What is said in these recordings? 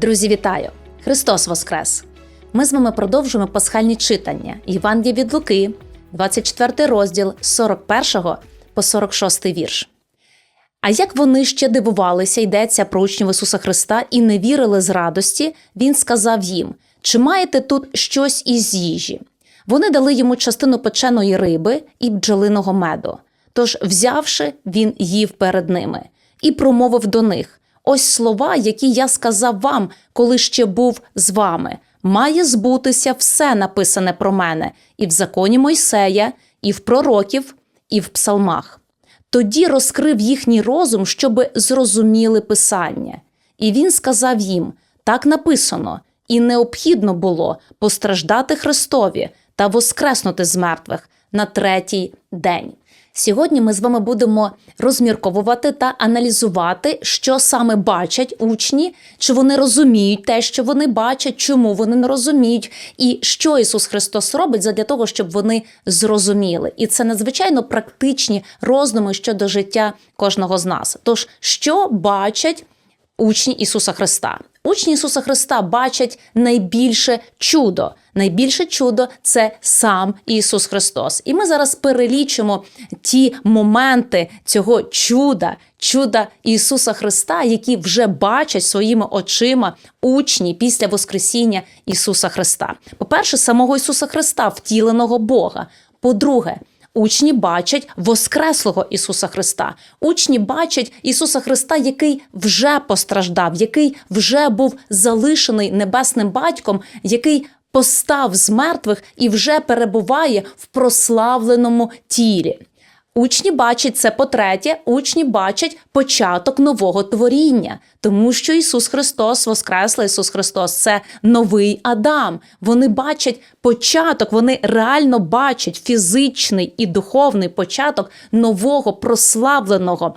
Друзі, вітаю! Христос Воскрес! Ми з вами продовжуємо пасхальні читання Євангелія від Луки, 24 розділ 41 по 46 вірш. А як вони ще дивувалися, йдеться про учнів Ісуса Христа і не вірили з радості, Він сказав їм: Чи маєте тут щось із їжі? Вони дали йому частину печеної риби і бджолиного меду. Тож, взявши, він їв перед ними і промовив до них: Ось слова, які я сказав вам, коли ще був з вами. Має збутися все написане про мене і в законі Мойсея, і в пророків, і в псалмах. Тоді розкрив їхній розум, щоби зрозуміли писання. І він сказав їм: так написано, і необхідно було постраждати Христові та воскреснути з мертвих на третій день. Сьогодні ми з вами будемо розмірковувати та аналізувати, що саме бачать учні, чи вони розуміють те, що вони бачать, чому вони не розуміють, і що Ісус Христос робить для того, щоб вони зрозуміли. І це надзвичайно практичні роздуми щодо життя кожного з нас. Тож, що бачать учні Ісуса Христа? Учні Ісуса Христа бачать найбільше чудо. Найбільше чудо це сам Ісус Христос. І ми зараз перелічимо ті моменти цього чуда, чуда Ісуса Христа, які вже бачать своїми очима учні після Воскресіння Ісуса Христа. По-перше, самого Ісуса Христа, втіленого Бога. По-друге, Учні бачать Воскреслого Ісуса Христа. Учні бачать Ісуса Христа, який вже постраждав, який вже був залишений небесним батьком, який постав з мертвих і вже перебуває в прославленому тілі. Учні бачать це по-третє, учні бачать початок нового творіння, тому що Ісус Христос, Воскреслий Ісус Христос, це новий Адам. Вони бачать початок, вони реально бачать фізичний і духовний початок нового прославленого,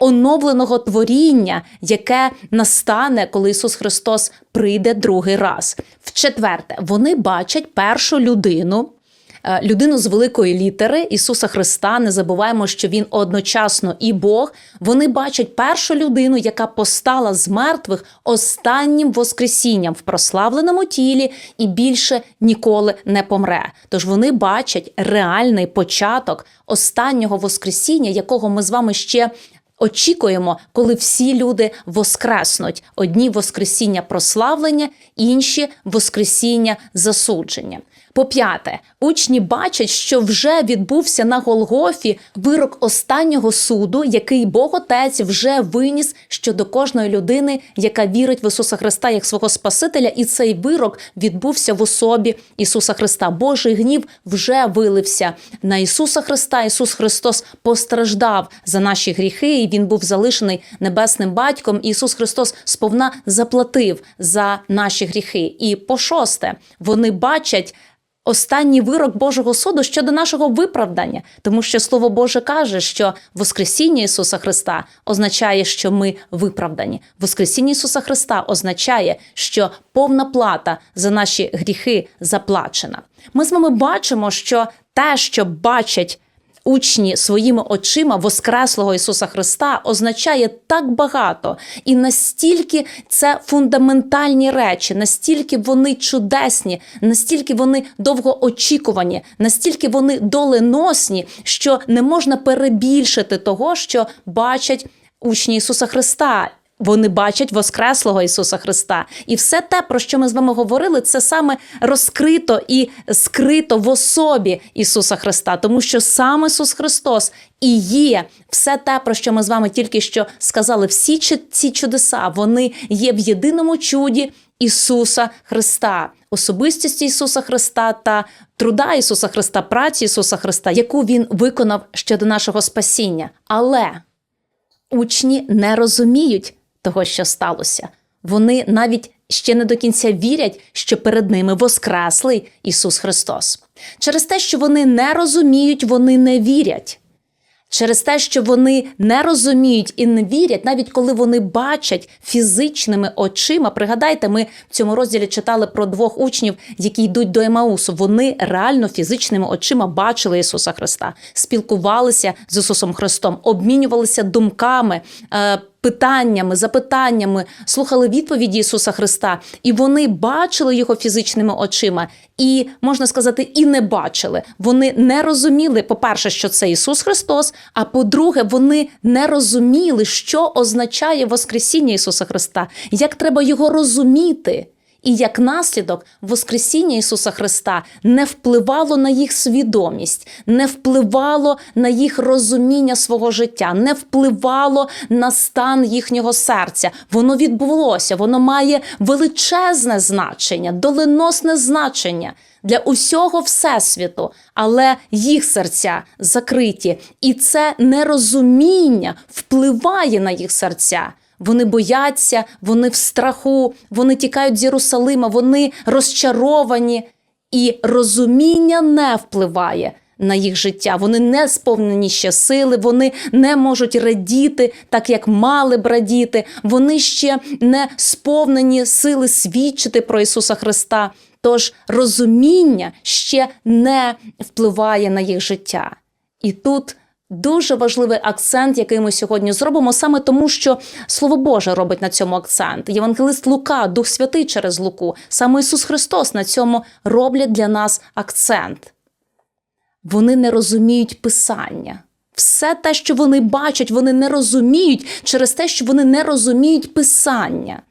оновленого творіння, яке настане, коли Ісус Христос прийде другий раз. В четверте, вони бачать першу людину. Е, людину з великої літери Ісуса Христа. Не забуваємо, що Він одночасно і Бог. Вони бачать першу людину, яка постала з мертвих останнім воскресінням в прославленому тілі і більше ніколи не помре. Тож вони бачать реальний початок останнього воскресіння, якого ми з вами ще. Очікуємо, коли всі люди воскреснуть: одні воскресіння прославлення, інші воскресіння засудження. По п'яте, учні бачать, що вже відбувся на Голгофі вирок останнього суду, який Бог Отець вже виніс щодо кожної людини, яка вірить в Ісуса Христа як свого Спасителя, і цей вирок відбувся в особі Ісуса Христа. Божий гнів вже вилився на Ісуса Христа. Ісус Христос постраждав за наші гріхи, і Він був залишений небесним батьком. Ісус Христос сповна заплатив за наші гріхи. І по шосте, вони бачать. Останній вирок Божого суду щодо нашого виправдання, тому що Слово Боже каже, що Воскресіння Ісуса Христа означає, що ми виправдані. Воскресіння Ісуса Христа означає, що повна плата за наші гріхи заплачена. Ми з вами бачимо, що те, що бачать учні своїми очима Воскреслого Ісуса Христа означає так багато, і настільки це фундаментальні речі, настільки вони чудесні, настільки вони довгоочікувані, настільки вони доленосні, що не можна перебільшити того, що бачать учні Ісуса Христа. Вони бачать Воскреслого Ісуса Христа. І все те, про що ми з вами говорили, це саме розкрито і скрито в особі Ісуса Христа, тому що сам Ісус Христос і є все те, про що ми з вами тільки що сказали. Всі ці чудеса вони є в єдиному чуді Ісуса Христа, особистості Ісуса Христа та труда Ісуса Христа, праці Ісуса Христа, яку Він виконав щодо нашого спасіння. Але учні не розуміють того, що сталося. Вони навіть ще не до кінця вірять, що перед ними воскреслий Ісус Христос. Через те, що вони не розуміють, вони не вірять. Через те, що вони не розуміють і не вірять, навіть коли вони бачать фізичними очима. Пригадайте, ми в цьому розділі читали про двох учнів, які йдуть до Емаусу. Вони реально фізичними очима бачили Ісуса Христа, спілкувалися з Ісусом Христом, обмінювалися думками. Питаннями, запитаннями, слухали відповіді Ісуса Христа, і вони бачили його фізичними очима, і можна сказати, і не бачили. Вони не розуміли, по-перше, що це Ісус Христос. А по-друге, вони не розуміли, що означає Воскресіння Ісуса Христа, як треба його розуміти. І як наслідок Воскресіння Ісуса Христа не впливало на їх свідомість, не впливало на їх розуміння свого життя, не впливало на стан їхнього серця. Воно відбулося, воно має величезне значення, доленосне значення. Для усього всесвіту, але їх серця закриті, і це нерозуміння впливає на їх серця. Вони бояться, вони в страху, вони тікають з Єрусалима, вони розчаровані, і розуміння не впливає на їх життя. Вони не сповнені ще сили, вони не можуть радіти так, як мали б радіти. Вони ще не сповнені сили свідчити про Ісуса Христа. Тож розуміння ще не впливає на їх життя. І тут дуже важливий акцент, який ми сьогодні зробимо, саме тому, що Слово Боже робить на цьому акцент. Євангелист Лука, Дух Святий через Луку, саме Ісус Христос на цьому роблять для нас акцент. Вони не розуміють Писання. Все те, що вони бачать, вони не розуміють через те, що вони не розуміють Писання.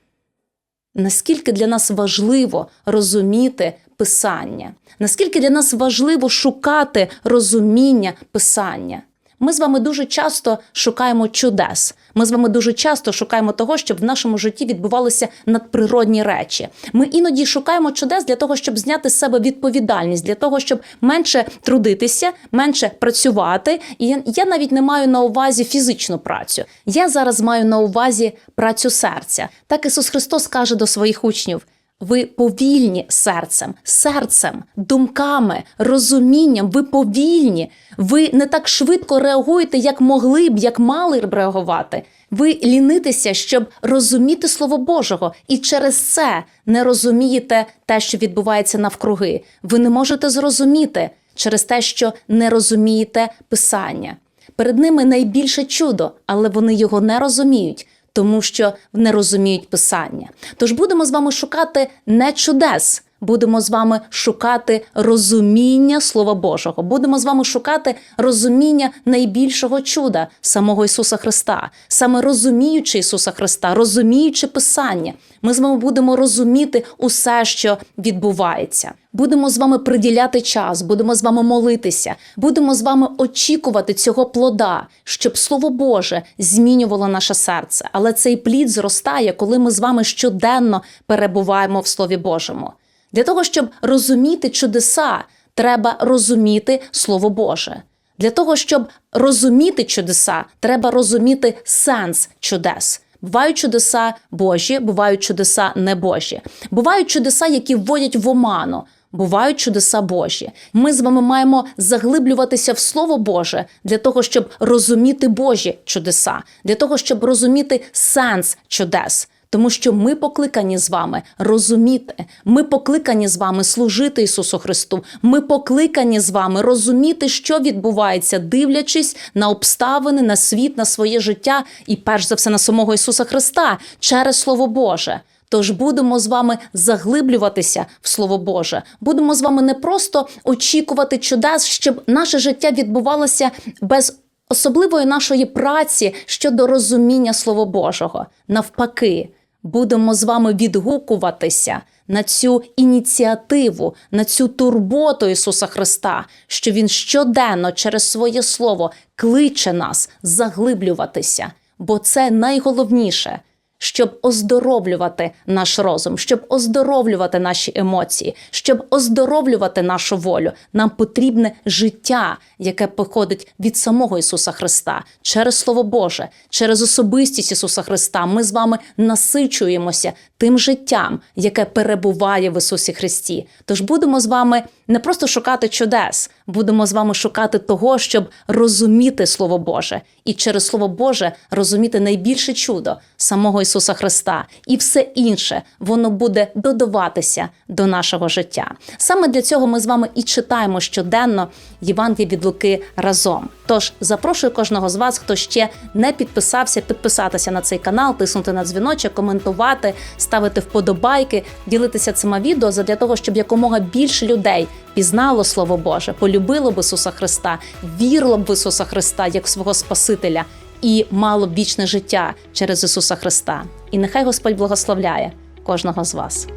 Наскільки для нас важливо розуміти Писання? Наскільки для нас важливо шукати розуміння Писання? Ми з вами дуже часто шукаємо чудес. Ми з вами дуже часто шукаємо того, щоб в нашому житті відбувалися надприродні речі. Ми іноді шукаємо чудес для того, щоб зняти з себе відповідальність, для того, щоб менше трудитися, менше працювати. І я навіть не маю на увазі фізичну працю. Я зараз маю на увазі працю серця. Так Ісус Христос каже до своїх учнів. Ви повільні серцем, серцем, думками, розумінням, ви повільні, ви не так швидко реагуєте, як могли б, як мали б реагувати. Ви лінитеся, щоб розуміти Слово Божого, і через це не розумієте те, що відбувається навкруги. Ви не можете зрозуміти через те, що не розумієте Писання. Перед ними найбільше чудо, але вони його не розуміють тому що не розуміють писання. Тож будемо з вами шукати не чудес. Будемо з вами шукати розуміння Слова Божого. Будемо з вами шукати розуміння найбільшого чуда самого Ісуса Христа, саме розуміючи Ісуса Христа, розуміючи Писання. Ми з вами будемо розуміти усе, що відбувається. Будемо з вами приділяти час, будемо з вами молитися, будемо з вами очікувати цього плода, щоб Слово Боже змінювало наше серце. Але цей плід зростає, коли ми з вами щоденно перебуваємо в Слові Божому. Для того, щоб розуміти чудеса, треба розуміти Слово Боже. Для того, щоб розуміти чудеса, треба розуміти сенс чудес. Бувають чудеса Божі, бувають чудеса небожі. Бувають чудеса, які вводять в оману. Бувають чудеса Божі. Ми з вами маємо заглиблюватися в Слово Боже для того, щоб розуміти Божі чудеса, для того, щоб розуміти сенс чудес. Тому що ми покликані з вами розуміти, ми покликані з вами служити Ісусу Христу. Ми покликані з вами розуміти, що відбувається, дивлячись на обставини, на світ, на своє життя і, перш за все, на самого Ісуса Христа через Слово Боже. Тож будемо з вами заглиблюватися в Слово Боже. Будемо з вами не просто очікувати чудес, щоб наше життя відбувалося без особливої нашої праці щодо розуміння Слова Божого. Навпаки, будемо з вами відгукуватися на цю ініціативу, на цю турботу Ісуса Христа, що Він щоденно через своє Слово кличе нас заглиблюватися, бо це найголовніше щоб оздоровлювати наш розум, щоб оздоровлювати наші емоції, щоб оздоровлювати нашу волю. Нам потрібне життя, яке походить від самого Ісуса Христа через Слово Боже, через особистість Ісуса Христа. Ми з вами насичуємося тим життям, яке перебуває в Ісусі Христі. Тож будемо з вами не просто шукати чудес, будемо з вами шукати того, щоб розуміти Слово Боже, і через Слово Боже розуміти найбільше чудо самого Ісуса Христа, і все інше воно буде додаватися до нашого життя. Саме для цього ми з вами і читаємо щоденно Євангеліє від Луки разом. Тож запрошую кожного з вас, хто ще не підписався, підписатися на цей канал, тиснути на дзвіночок, коментувати, ставити вподобайки, ділитися цими відео для того, щоб якомога більше людей пізнало Слово Боже, полюбило б Ісуса Христа, вірило б в Ісуса Христа як свого Спасителя і мало б вічне життя через Ісуса Христа. І нехай Господь благословляє кожного з вас.